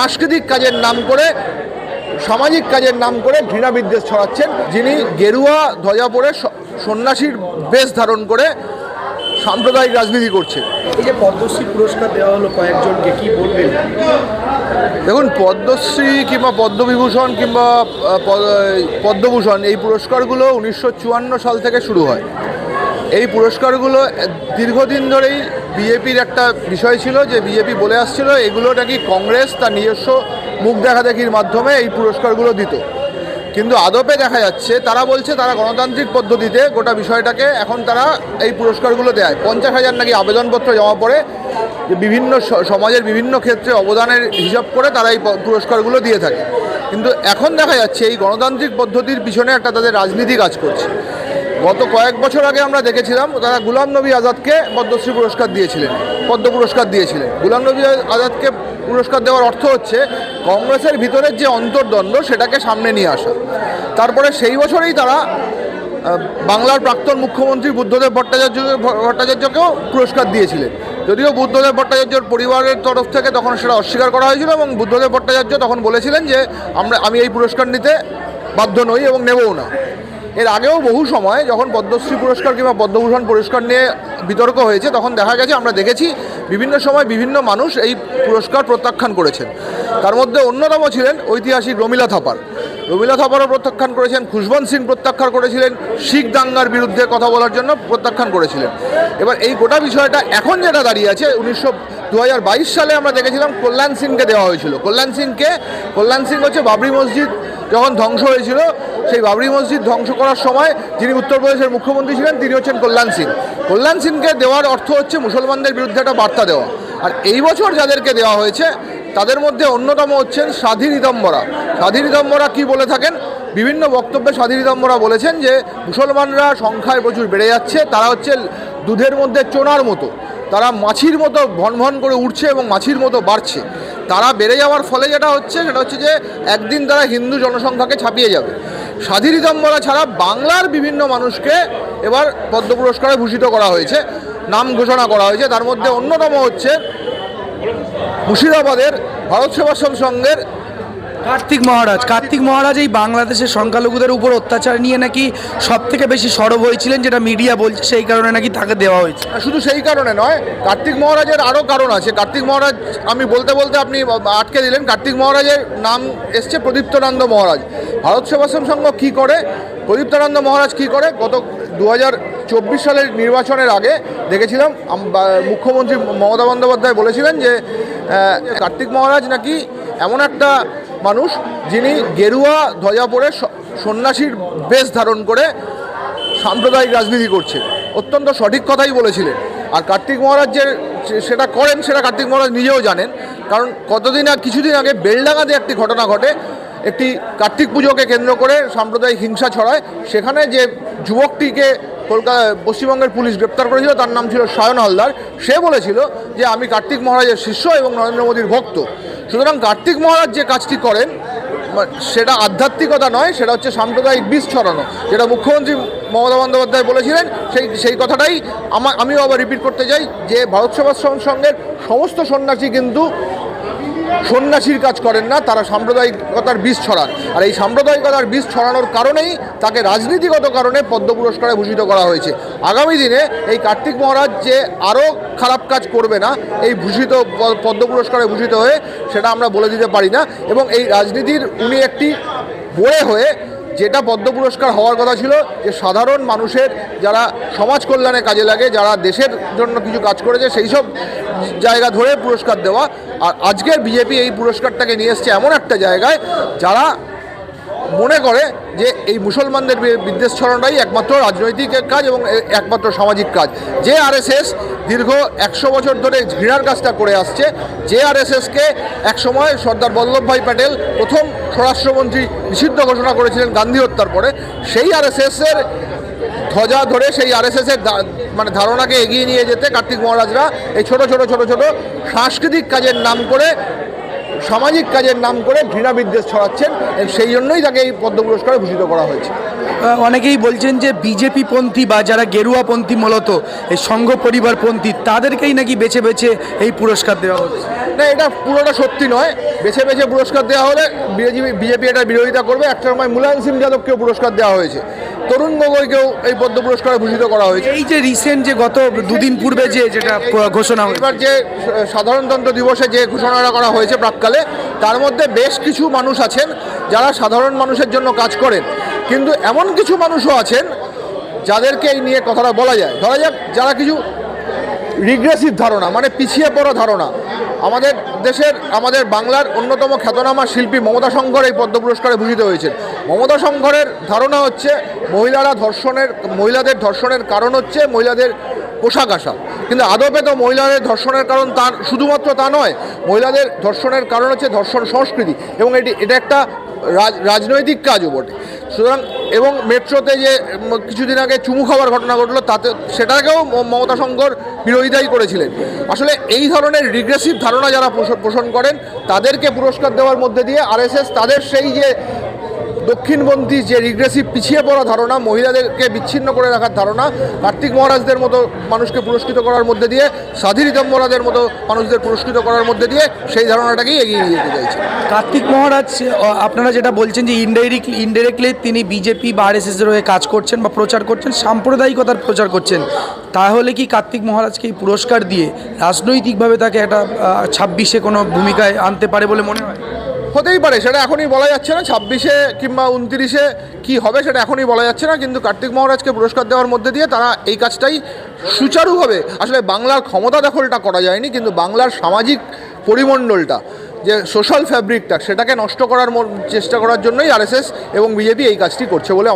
সাংস্কৃতিক কাজের নাম করে সামাজিক কাজের নাম করে ঘৃণা বিদ্বেষ ছড়াচ্ছেন যিনি গেরুয়া ধ্বজা পরে সন্ন্যাসীর বেশ ধারণ করে সাম্প্রদায়িক রাজনীতি করছে এই যে পদ্মশ্রী পুরস্কার দেওয়া হলো কয়েকজনকে কি বলবেন? দেখুন পদ্মশ্রী কিংবা পদ্মবিভূষণ কিংবা পদ্মভূষণ এই পুরস্কারগুলো উনিশশো চুয়ান্ন সাল থেকে শুরু হয়। এই পুরস্কারগুলো দীর্ঘদিন ধরেই বিজেপির একটা বিষয় ছিল যে বিজেপি বলে আসছিল, এগুলো নাকি কংগ্রেস তার নিজস্ব মুখ দেখাদেখির মাধ্যমে এই পুরস্কারগুলো দিত। কিন্তু আদপে দেখা যাচ্ছে, তারা বলছে তারা গণতান্ত্রিক পদ্ধতিতে গোটা বিষয়টাকে এখন তারা এই পুরস্কারগুলো দেয়। পঞ্চাশ হাজার নাকি আবেদনপত্র জমা পড়ে বিভিন্ন সমাজের বিভিন্ন ক্ষেত্রে অবদানের হিসাব করে তারা এই পুরস্কারগুলো দিয়ে থাকে। কিন্তু এখন দেখা যাচ্ছে এই গণতান্ত্রিক পদ্ধতির পিছনে একটা তাদের রাজনীতি কাজ করছে। গত কয়েক বছর আগে আমরা দেখেছিলাম তারা গুলাম নবী আজাদকে পদ্মশ্রী পুরস্কার দিয়েছিলেন, পদ্ম পুরস্কার দিয়েছিলেন। গুলাম নবী আজাদকে পুরস্কার দেওয়ার অর্থ হচ্ছে কংগ্রেসের ভিতরের যে অন্তর্দ্বন্দ্ব সেটাকে সামনে নিয়ে আসা। তারপরে সেই বছরেই তারা বাংলার প্রাক্তন মুখ্যমন্ত্রী বুদ্ধদেব ভট্টাচার্য, ভট্টাচার্যকেও পুরস্কার দিয়েছিলেন। যদিও বুদ্ধদেব ভট্টাচার্যর পরিবারের তরফ থেকে তখন সেটা অস্বীকার করা হয়েছিল এবং বুদ্ধদেব ভট্টাচার্য তখন বলেছিলেন যে আমরা, আমি এই পুরস্কার নিতে বাধ্য নই এবং নেবও না। এর আগেও বহু সময় যখন পদ্মশ্রী পুরস্কার কিংবা পদ্মভূষণ পুরস্কার নিয়ে বিতর্ক হয়েছে, তখন দেখা গেছে আমরা দেখেছি বিভিন্ন সময় বিভিন্ন মানুষ এই পুরস্কার প্রত্যাখ্যান করেছেন। তার মধ্যে অন্যতম ছিলেন ঐতিহাসিক রমিলা থাপার। রমিলা থাপারও প্রত্যাখ্যান করেছেন, খুশবন্ত সিং প্রত্যাখ্যান করেছিলেন, শিখ দাঙ্গার বিরুদ্ধে কথা বলার জন্য প্রত্যাখ্যান করেছিলেন। এবার এই গোটা বিষয়টা এখন যেটা দাঁড়িয়ে আছে, উনিশশো দু হাজার বাইশ সালে আমরা দেখেছিলাম কল্যাণ সিংকে দেওয়া হয়েছিল। কল্যাণ সিংকে, কল্যাণ সিং হচ্ছে বাবরি মসজিদ যখন ধ্বংস হয়েছিল, সেই বাবরি মসজিদ ধ্বংস করার সময় যিনি উত্তরপ্রদেশের মুখ্যমন্ত্রী ছিলেন, তিনি হচ্ছেন কল্যাণ সিং। কল্যাণ সিংকে দেওয়ার অর্থ হচ্ছে মুসলমানদের বিরুদ্ধে একটা বার্তা দেওয়া। আর এই বছর যাদেরকে দেওয়া হয়েছে, তাদের মধ্যে অন্যতম হচ্ছেন সাধী রিদম্বরা সাধী রিদম্বরা কী বলে থাকেন? বিভিন্ন বক্তব্যে সাধী রিদম্বরা বলেছেন যে, মুসলমানরা সংখ্যায় প্রচুর বেড়ে যাচ্ছে, তারা হচ্ছে দুধের মধ্যে চোনার মতো। তারা মাছির মতো ভন ভন করে উঠছে এবং মাছির মতো বাড়ছে। তারা বেড়ে যাওয়ার ফলে যেটা হচ্ছে, সেটা হচ্ছে যে একদিন তারা হিন্দু জনসংখ্যাকে ছাপিয়ে যাবে। স্বাধী রিদম্বরা ছাড়া বাংলার বিভিন্ন মানুষকে এবার পদ্ম পুরস্কারে ভূষিত করা হয়েছে, নাম ঘোষণা করা হয়েছে। তার মধ্যে অন্যতম হচ্ছে মুর্শিদাবাদের ভারত সেবাশ্রম সংঘের কার্তিক মহারাজ কার্তিক মহারাজ এই বাংলাদেশের সংখ্যালঘুদের উপর অত্যাচার নিয়ে নাকি সব থেকে বেশি সরব হয়েছিলেন যেটা মিডিয়া বলছে, সেই কারণে নাকি তাকে দেওয়া হয়েছে। শুধু সেই কারণে নয়, কার্তিক মহারাজের আরও কারণ আছে। কার্তিক মহারাজ, আমি বলতে বলতে আপনি আটকে দিলেন, কার্তিক মহারাজের নাম এসছে প্রদীপ্তনন্দ মহারাজ। ভারত সেবাশ্রম সংঘ কী করে? প্রদীপ্তানন্দ মহারাজ কী করে? গত দু চব্বিশ সালের নির্বাচনের আগে দেখেছিলাম মুখ্যমন্ত্রী মমতা বন্দ্যোপাধ্যায় বলেছিলেন যে কার্তিক মহারাজ নাকি এমন একটা মানুষ যিনি গেরুয়া ধ্বজা পরে সন্ন্যাসীর বেশ ধারণ করে সাম্প্রদায়িক রাজনীতি করছে অত্যন্ত সঠিক কথাই বলেছিলেন। আর কার্তিক মহারাজ যে সেটা করেন, সেটা কার্তিক মহারাজ নিজেও জানেন। কারণ কতদিন আর কিছুদিন আগে বেলডাঙাতে একটি ঘটনা ঘটে। একটি কার্তিক পুজোকে কেন্দ্র করে সাম্প্রদায়িক হিংসা ছড়ায়। সেখানে যে যুবকটিকে কলকাতা পশ্চিমবঙ্গের পুলিশ গ্রেপ্তার করেছিল, তার নাম ছিল সায়ন হালদার। সে বলেছিল যে, আমি কার্তিক মহারাজের শিষ্য এবং নরেন্দ্র মোদীর ভক্ত। সুতরাং কার্তিক মহারাজ যে কাজটি করেন সেটা আধ্যাত্মিকতা নয়, সেটা হচ্ছে সাম্প্রদায়িক বিষ ছড়ানো। যেটা মুখ্যমন্ত্রী মমতা বন্দ্যোপাধ্যায় বলেছিলেন, সেই সেই কথাটাই আমার আমিও আবার রিপিট করতে চাই যে ভারত সেবাশ্রম সংঘের সমস্ত সন্ন্যাসী কিন্তু সন্ন্যাসীর কাজ করেন না, তারা সাম্প্রদায়িকতার বিষ ছড়ান। আর এই সাম্প্রদায়িকতার বিষ ছড়ানোর কারণেই তাকে রাজনীতিগত কারণে পদ্ম পুরস্কারে ভূষিত করা হয়েছে। আগামী দিনে এই কার্তিক মহারাজ যে আরও খারাপ কাজ করবে না, এই ভূষিত পদ্ম পুরস্কারে ভূষিত হয়ে সেটা আমরা বলে দিতে পারি না। এবং এই রাজনীতির উনি একটি বয়ে হয়ে যেটা পদ্ম পুরস্কার হওয়ার কথা ছিল, যে সাধারণ মানুষের যারা সমাজ কল্যাণে কাজে লাগে, যারা দেশের জন্য কিছু কাজ করেছে, সেই সব জায়গা ধরে পুরস্কার দেওয়া। আর আজকের বিজেপি এই পুরস্কারটাকে নিয়ে এসছে এমন একটা জায়গায় যারা মনে করে যে এই মুসলমানদের বিদ্বেষ ছড়ানোটাই একমাত্র রাজনৈতিক কাজ এবং একমাত্র সামাজিক কাজ। যে আরএসএস দীর্ঘ একশো বছর ধরে ঘৃণার কাজটা করে আসছে, যে আরএসএসকে একসময় সর্দার বল্লভভাই প্যাটেল প্রথম স্বরাষ্ট্রমন্ত্রী নিষিদ্ধ ঘোষণা করেছিলেন গান্ধী হত্যার পরে, সেই আরএসএসের ধ্বজা ধরে সেই আরএসএসের মানে ধারণাকে এগিয়ে নিয়ে যেতে কার্তিক মহারাজরা এই ছোট ছোট ছোট ছোট সাংস্কৃতিক কাজের নাম করে সামাজিক কাজের নাম করে ঘৃণা বিদ্বেষ ছড়াচ্ছেন সেই জন্যই তাকে এই পদ্ম পুরস্কারে ভূষিত করা হয়েছে। অনেকেই বলছেন যে বিজেপি পন্থী বা যারা গেরুয়াপন্থী মূলত এই সংঘ পরিবারপন্থী তাদেরকেই নাকি বেছে বেছে এই পুরস্কার দেওয়া হচ্ছে? না এটা পুরোটা সত্যি নয়। বেছে বেছে পুরস্কার দেওয়া হলে বিজেপি বিজেপি এটা বিরোধিতা করবে। একটা সময় মুলায়ম সিং যাদবকেও পুরস্কার দেওয়া হয়েছে। তরুণ গগৈকেও এই পদ্ম পুরস্কারে ভূষিত করা হয়েছে। এই যে রিসেন্ট যে গত দুদিন পূর্বে যে যেটা ঘোষণা হয়েছে। এবার যে সাধারণতন্ত্র দিবসে যে ঘোষণাটা করা হয়েছে প্রাককালে তার মধ্যে বেশ কিছু মানুষ আছেন যারা সাধারণ মানুষের জন্য কাজ করেন। কিন্তু এমন কিছু মানুষও আছেন যাদেরকে এই নিয়ে কথাটা বলা যায়। ধরা যাক যারা কিছু রিগ্রেসিভ ধারণা মানে পিছিয়ে পড়া ধারণা। আমাদের দেশের, আমাদের বাংলার অন্যতম খ্যাতনামা শিল্পী মমতা শঙ্কর এই পদ্ম পুরস্কারে ভূষিত হয়েছেন। মমতা শঙ্করের ধারণা হচ্ছে মহিলারা ধর্ষণের, মহিলাদের ধর্ষণের কারণ হচ্ছে মহিলাদের পোশাক আশাক। কিন্তু আদপে তো মহিলাদের ধর্ষণের কারণ তার, শুধুমাত্র তা নয়, মহিলাদের ধর্ষণের কারণ হচ্ছে ধর্ষণ সংস্কৃতি এবং এটি, এটা একটা রাজ- রাজনৈতিক কাজও বটে। সুতরাং, এবং মেট্রোতে যে কিছুদিন আগে চুমু খাওয়ার ঘটনা ঘটলো, তাতে, সেটাকেও মমতা শঙ্কর বিরোধিতাই করেছিলেন। আসলে এই ধরনের রিগ্রেসিভ ধারণা যারা পোষ- পোষণ করেন, তাদেরকে পুরস্কার দেওয়ার মধ্যে দিয়ে আরএসএস তাদের সেই যে দক্ষিণপন্থী যে রিগ্রেসিভ পিছিয়ে পড়া ধারণা, মহিলাদেরকে বিচ্ছিন্ন করে রাখার ধারণা, কার্তিক মহারাজদের মতো মানুষকে পুরস্কৃত করার মধ্যে দিয়ে, সাধী রিতম্বরাদের মতো মানুষদের পুরস্কৃত করার মধ্যে দিয়ে সেই ধারণাটাকেই এগিয়ে নিয়ে যেতে চাইছে। কার্তিক মহারাজ আপনারা যেটা বলছেন যে ইনডাইরেক্টলি ইনডাইরেক্টলি তিনি বিজেপি বা আরএসএস এর হয়ে কাজ করছেন বা প্রচার করছেন, সাম্প্রদায়িকতার প্রচার করছেন, তাহলে কি কার্তিক মহারাজকে এই পুরস্কার দিয়ে রাজনৈতিকভাবে তাকে একটা ছাব্বিশে কোনো ভূমিকায় আনতে পারে বলে মনে হয়? হতেই পারে, সেটা এখনই বলা যাচ্ছে না, ছাব্বিশে কিংবা উনতিরিশে কি হবে সেটা এখনই বলা যাচ্ছে না, কিন্তু কার্তিক মহারাজকে পুরস্কার দেওয়ার মধ্যে দিয়ে তারা এই কাজটাই সুচারুভাবে আসলে বাংলার ক্ষমতা দখলটা করা যায়নি, কিন্তু বাংলার সামাজিক পরিমণ্ডলটা, যে সোশ্যাল ফ্যাব্রিকটা সেটাকে নষ্ট করার চেষ্টা করার জন্যই আরএসএস এবং বিজেপি এই কাজটি করছে বলে